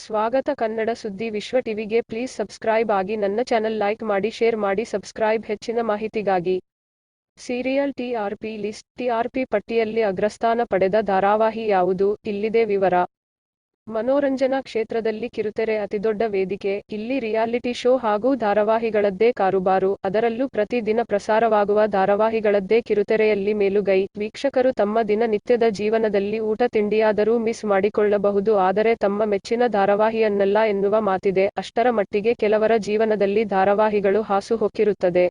ಸ್ವಾಗತ ಕನ್ನಡ ಸುದ್ದಿ ವಿಶ್ವ ಟಿವಿಗೆ ಪ್ಲೀಸ್ ಸಬ್ಸ್ಕ್ರೈಬ್ ಆಗಿ ನನ್ನ ಚಾನೆಲ್ ಲೈಕ್ ಮಾಡಿ ಶೇರ್ ಮಾಡಿ ಸಬ್ಸ್ಕ್ರೈಬ್ ಹೆಚ್ಚಿನ ಮಾಹಿತಿಗಾಗಿ. ಸೀರಿಯಲ್ ಟಿಆರ್ಪಿ ಲಿಸ್ಟ್ ಟಿಆರ್ಪಿ ಪಟ್ಟಿಯಲ್ಲಿ ಅಗ್ರಸ್ಥಾನ ಪಡೆದ ಧಾರಾವಾಹಿ ಯಾವುದು ಇಲ್ಲಿದೆ ವಿವರ. ಮನೋರಂಜನಾ ಕ್ಷೇತ್ರದಲ್ಲಿ ಕಿರುತೆರೆ ಅತಿದೊಡ್ಡ ವೇದಿಕೆ. ಇಲ್ಲಿ ರಿಯಾಲಿಟಿ ಶೋ ಹಾಗೂ ಧಾರಾವಾಹಿಗಳದ್ದೇ ಕಾರುಬಾರು. ಅದರಲ್ಲೂ ಪ್ರತಿ ದಿನ ಪ್ರಸಾರವಾಗುವ ಧಾರಾವಾಹಿಗಳದ್ದೇ ಕಿರುತೆರೆಯಲ್ಲಿ ಮೇಲುಗೈ. ವೀಕ್ಷಕರು ತಮ್ಮ ದಿನನಿತ್ಯದ ಜೀವನದಲ್ಲಿ ಊಟ ತಿಂಡಿಯಾದರೂ ಮಿಸ್ ಮಾಡಿಕೊಳ್ಳಬಹುದು. ಆದರೆ ತಮ್ಮ ಮೆಚ್ಚಿನ ಧಾರಾವಾಹಿಯನ್ನಲ್ಲ ಎನ್ನುವ ಮಾತಿದೆ. ಅಷ್ಟರ ಮಟ್ಟಿಗೆ ಕೆಲವರ ಜೀವನದಲ್ಲಿ ಧಾರಾವಾಹಿಗಳು ಹಾಸುಹೊಕ್ಕಿರುತ್ತದೆ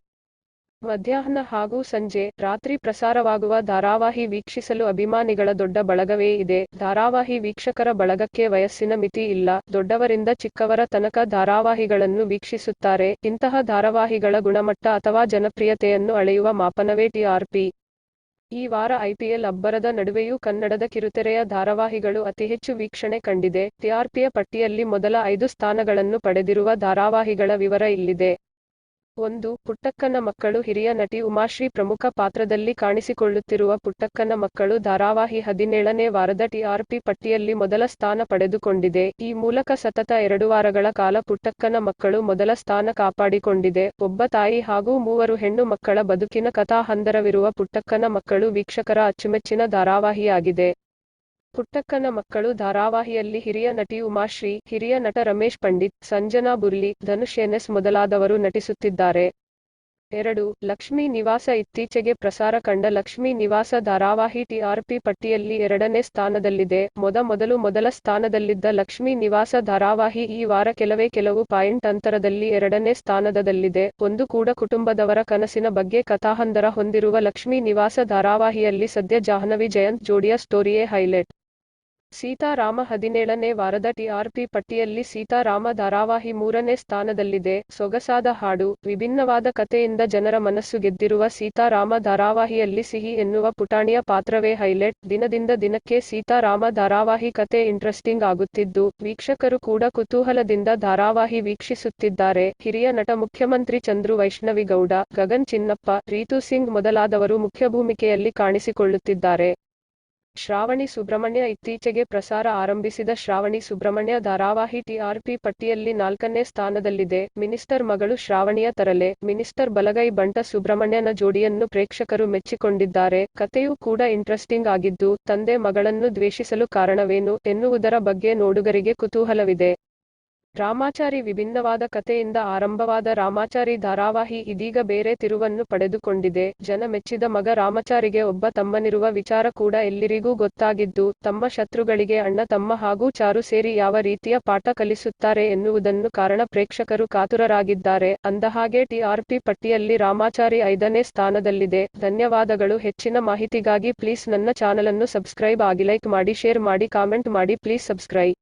ಮಧ್ಯಾಹ್ನ ಹಾಗೂ ಸಂಜೆ ರಾತ್ರಿ ಪ್ರಸಾರವಾಗುವ ಧಾರಾವಾಹಿ ವೀಕ್ಷಿಸಲು ಅಭಿಮಾನಿಗಳ ದೊಡ್ಡ ಬಳಗವೇ ಇದೆ. ಧಾರಾವಾಹಿ ವೀಕ್ಷಕರ ಬಳಗಕ್ಕೆ ವಯಸ್ಸಿನ ಮಿತಿ ಇಲ್ಲ. ದೊಡ್ಡವರಿಂದ ಚಿಕ್ಕವರ ತನಕ ಧಾರಾವಾಹಿಗಳನ್ನು ವೀಕ್ಷಿಸುತ್ತಾರೆ. ಇಂತಹ ಧಾರಾವಾಹಿಗಳ ಗುಣಮಟ್ಟ ಅಥವಾ ಜನಪ್ರಿಯತೆಯನ್ನು ಅಳೆಯುವ ಮಾಪನವೇ ಟಿಆರ್ಪಿ ಈ ವಾರ ಐಪಿಎಲ್ ಅಬ್ಬರದ ನಡುವೆಯೂ ಕನ್ನಡದ ಕಿರುತೆರೆಯ ಧಾರಾವಾಹಿಗಳು ಅತಿ ಹೆಚ್ಚು ವೀಕ್ಷಣೆ ಕಂಡಿದೆ. ಟಿಆರ್ಪಿಯ ಪಟ್ಟಿಯಲ್ಲಿ ಮೊದಲ ಐದು ಸ್ಥಾನಗಳನ್ನು ಪಡೆದಿರುವ ಧಾರಾವಾಹಿಗಳ ವಿವರ ಇಲ್ಲಿದೆ. ಒಂದು ಪುಟ್ಟಕ್ಕನ ಮಕ್ಕಳು ಹಿರಿಯ ನಟಿ ಉಮಾಶ್ರೀ ಪ್ರಮುಖ ಪಾತ್ರದಲ್ಲಿ ಕಾಣಿಸಿಕೊಳ್ಳುತ್ತಿರುವ ಪುಟ್ಟಕ್ಕನ ಮಕ್ಕಳು ಧಾರಾವಾಹಿ ಹದಿನೇಳನೇ ವಾರದ ಟಿಆರ್ಪಿ ಪಟ್ಟಿಯಲ್ಲಿ ಮೊದಲ ಸ್ಥಾನ ಪಡೆದುಕೊಂಡಿದೆ. ಈ ಮೂಲಕ ಸತತ ಎರಡು ವಾರಗಳ ಕಾಲ ಪುಟ್ಟಕ್ಕನ ಮಕ್ಕಳು ಮೊದಲ ಸ್ಥಾನ ಕಾಪಾಡಿಕೊಂಡಿದೆ. ಒಬ್ಬ ತಾಯಿ ಹಾಗೂ ಮೂವರು ಹೆಣ್ಣು ಮಕ್ಕಳ ಬದುಕಿನ ಕಥಾಹಂದರವಿರುವ ಪುಟ್ಟಕ್ಕನ ಮಕ್ಕಳು ವೀಕ್ಷಕರ ಅಚ್ಚುಮೆಚ್ಚಿನ ಧಾರಾವಾಹಿಯಾಗಿದೆ. ಪುಟ್ಟಕ್ಕನ ಮಕ್ಕಳು ಧಾರಾವಾಹಿಯಲ್ಲಿ ಹಿರಿಯ ನಟಿ ಉಮಾಶ್ರೀ ಹಿರಿಯ ನಟ ರಮೇಶ್ ಪಂಡಿತ್, ಸಂಜನಾ ಬುರ್ಲಿ, ಧನುಷ್ ಎನ್ಎಸ್ ಮೊದಲಾದವರು ನಟಿಸುತ್ತಿದ್ದಾರೆ. ಎರಡು, ಲಕ್ಷ್ಮೀ ನಿವಾಸ ಇತ್ತೀಚೆಗೆ ಪ್ರಸಾರ ಕಂಡ ಲಕ್ಷ್ಮೀ ನಿವಾಸ ಧಾರಾವಾಹಿ ಟಿಆರ್ಪಿ ಪಟ್ಟಿಯಲ್ಲಿ ಎರಡನೇ ಸ್ಥಾನದಲ್ಲಿದೆ. ಮೊದ ಮೊದಲು ಮೊದಲ ಸ್ಥಾನದಲ್ಲಿದ್ದ ಲಕ್ಷ್ಮೀ ನಿವಾಸ ಧಾರಾವಾಹಿ ಈ ವಾರ ಕೆಲವೇ ಕೆಲವು ಪಾಯಿಂಟ್ ಅಂತರದಲ್ಲಿ ಎರಡನೇ ಸ್ಥಾನದಲ್ಲಿದೆ. ಒಂದು ಕೂಡ ಕುಟುಂಬದವರ ಕನಸಿನ ಬಗ್ಗೆ ಕಥಾಹಂದರ ಹೊಂದಿರುವ ಲಕ್ಷ್ಮೀ ನಿವಾಸ ಧಾರಾವಾಹಿಯಲ್ಲಿ ಸದ್ಯ ಜಾಹ್ನವಿ ಜಯಂತ್ ಜೋಡಿಯ ಸ್ಟೋರಿಯೇ ಹೈಲೈಟ್. ಸೀತಾರಾಮ ಹದಿನೇಳನೇ ವಾರದ ಟಿಆರ್ಪಿ ಪಟ್ಟಿಯಲ್ಲಿ ಸೀತಾರಾಮ ಧಾರಾವಾಹಿ ಮೂರನೇ ಸ್ಥಾನದಲ್ಲಿದೆ. ಸೊಗಸಾದ ಹಾಡು, ವಿಭಿನ್ನವಾದ ಕಥೆಯಿಂದ ಜನರ ಮನಸ್ಸು ಗೆದ್ದಿರುವ ಸೀತಾರಾಮ ಧಾರಾವಾಹಿಯಲ್ಲಿ ಸಿಹಿ ಎನ್ನುವ ಪುಟಾಣಿಯ ಪಾತ್ರವೇ ಹೈಲೈಟ್. ದಿನದಿಂದ ದಿನಕ್ಕೆ ಸೀತಾರಾಮ ಧಾರಾವಾಹಿ ಕತೆ ಇಂಟ್ರೆಸ್ಟಿಂಗ್ ಆಗುತ್ತಿದ್ದು, ವೀಕ್ಷಕರು ಕೂಡ ಕುತೂಹಲದಿಂದ ಧಾರಾವಾಹಿ ವೀಕ್ಷಿಸುತ್ತಿದ್ದಾರೆ. ಹಿರಿಯ ನಟ ಮುಖ್ಯಮಂತ್ರಿ ಚಂದ್ರು ವೈಷ್ಣವಿಗೌಡ, ಗಗನ್ ಚಿನ್ನಪ್ಪ, ರೀತು ಸಿಂಗ್ ಮೊದಲಾದವರು ಮುಖ್ಯ ಭೂಮಿಕೆಯಲ್ಲಿ ಕಾಣಿಸಿಕೊಳ್ಳುತ್ತಿದ್ದಾರೆ. ಶ್ರಾವಣಿ ಸುಬ್ರಹ್ಮಣ್ಯ ಇತ್ತೀಚೆಗೆ ಪ್ರಸಾರ ಆರಂಭಿಸಿದ ಶ್ರಾವಣಿ ಸುಬ್ರಹ್ಮಣ್ಯ ಧಾರಾವಾಹಿ ಟಿಆರ್ಪಿ ಪಟ್ಟಿಯಲ್ಲಿ ನಾಲ್ಕನೇ ಸ್ಥಾನದಲ್ಲಿದೆ. ಮಿನಿಸ್ಟರ್ ಮಗಳು ಶ್ರಾವಣಿಯ ತರಲೆ. ಮಿನಿಸ್ಟರ್ ಬಲಗೈ ಬಂಟ ಸುಬ್ರಹ್ಮಣ್ಯನ ಜೋಡಿಯನ್ನು ಪ್ರೇಕ್ಷಕರು ಮೆಚ್ಚಿಕೊಂಡಿದ್ದಾರೆ. ಕತೆಯೂ ಕೂಡ ಇಂಟ್ರೆಸ್ಟಿಂಗ್ ಆಗಿದ್ದು, ತಂದೆ ಮಗಳನ್ನು ದ್ವೇಷಿಸಲು ಕಾರಣವೇನು ಎನ್ನುವುದರ ಬಗ್ಗೆ ನೋಡುಗರಿಗೆ ಕುತೂಹಲವಿದೆ. ರಾಮಾಚಾರಿ ವಿಭಿನ್ನವಾದ ಕಥೆಯಿಂದ ಆರಂಭವಾದ ರಾಮಾಚಾರಿ ಧಾರಾವಾಹಿ ಇದೀಗ ಬೇರೆ ತಿರುವನ್ನು ಪಡೆದುಕೊಂಡಿದೆ. ಜನ ಮೆಚ್ಚಿದ ಮಗ ರಾಮಾಚಾರಿಗೆ ಒಬ್ಬ ತಮ್ಮನಿರುವ ವಿಚಾರ ಕೂಡ ಎಲ್ಲರಿಗೂ ಗೊತ್ತಾಗಿದ್ದು, ತಮ್ಮ ಶತ್ರುಗಳಿಗೆ ಅಣ್ಣ, ತಮ್ಮ ಹಾಗೂ ಚಾರು ಸೇರಿ ಯಾವ ರೀತಿಯ ಪಾಠ ಕಲಿಸುತ್ತಾರೆ ಎನ್ನುವುದನ್ನು ಕಾರಣ ಪ್ರೇಕ್ಷಕರು ಕಾತುರರಾಗಿದ್ದಾರೆ. ಅಂದಹಾಗೆ, ಟಿಆರ್ಪಿ ಪಟ್ಟಿಯಲ್ಲಿ ರಾಮಾಚಾರಿ ಐದನೇ ಸ್ಥಾನದಲ್ಲಿದೆ. ಧನ್ಯವಾದಗಳು. ಹೆಚ್ಚಿನ ಮಾಹಿತಿಗಾಗಿ ಪ್ಲೀಸ್ ನನ್ನ ಚಾನಲನ್ನು ಸಬ್ಸ್ಕ್ರೈಬ್ ಆಗಿ ಲೈಕ್ ಮಾಡಿ, ಶೇರ್ ಮಾಡಿ, ಕಾಮೆಂಟ್ ಮಾಡಿ. Please subscribe.